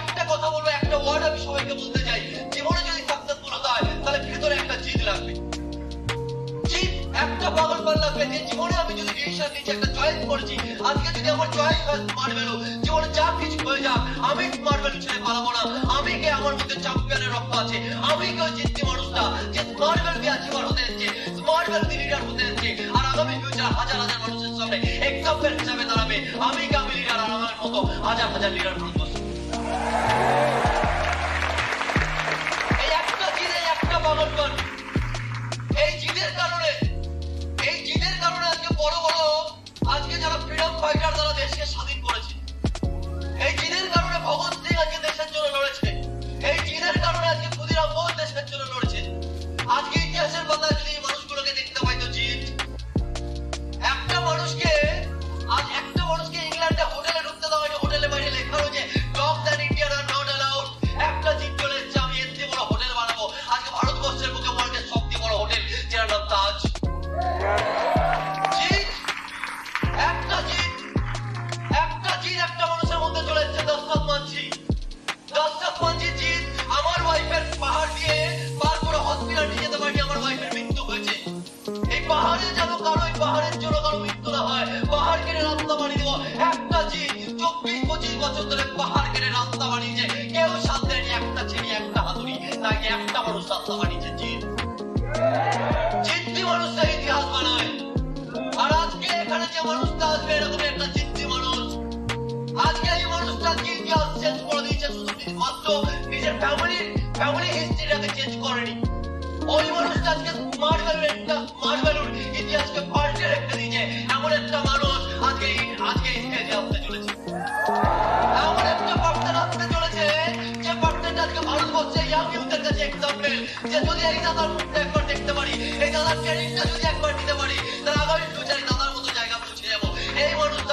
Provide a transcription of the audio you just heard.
একটা কথা বলব, একটা ওয়ার্ড আমি সবাইকে বলতে চাই। জীবনে যদি সাকসেসফুল হতে হয়, তাহলে ভেতরে একটা জিদ লাগবে। জিদ, একটা পাগল পাল লাগবে। যে জীবনে আমি যদি ডিসিশন নিচ্ছি একটা চয়েস করছি, আজকে যদি আমার চয়েস হয় স্মার্ট ভ্যালু জীবনে যা কিছু হয়ে যাক, আমি স্মার্ট ভ্যালু ছেড়ে পালাবো না। আমি কে আমার মধ্যে চ্যাম্পিয়নের রক্ত আছে? আমি কে ওই জিদ্দি মানুষটা যে স্মার্ট ভ্যালু দিয়ে অ্যাচিভার হতে এসছে। স্মার্ট ভ্যালু দিয়ে লিডার হতে এসছে। আর আগামী ফিউচার হাজার হাজার মানুষের সামনে এক্সাম্পল হিসাবে দাঁড়াবে। আমি কে আমি লিডার আর আমার মতো হাজার হাজার লিডার প্রস্তুত এই পঁচিশ পাহাড় কেটে রাস্তা বানিয়েছে। কেউ সাথ একটা একটা হাতুড়ি। একটা মানুষ রাস্তা বানিয়েছে? মানুষটা ইতিহাস বানায়। আর আজকে এখানে যে মানুষটা আসবে, এরকম একটা মানুষ। আজকে এই মানুষটা কি ইতিহাস চেঞ্জ করে দিয়েছে? শুধু মাত্র। নিজের ফ্যামিলি হিস্ট্রিটাকে চেঞ্জ করেনি। ওই মানুষটা আজকে স্মার্ট একটা স্মার্ট ইতিহাসকে পাল্টে রেখে দিয়েছে। এমন একটা মানুষ যে যদি এই দাদার মুখটা একবার দেখতে পারি, এই দাদার ক্রেডিটটা যদি একবার নিতে পারি, তাহলে আগামী ফিউচারে দাদার মতো জায়গা পৌঁছে যাব। এই মানুষটা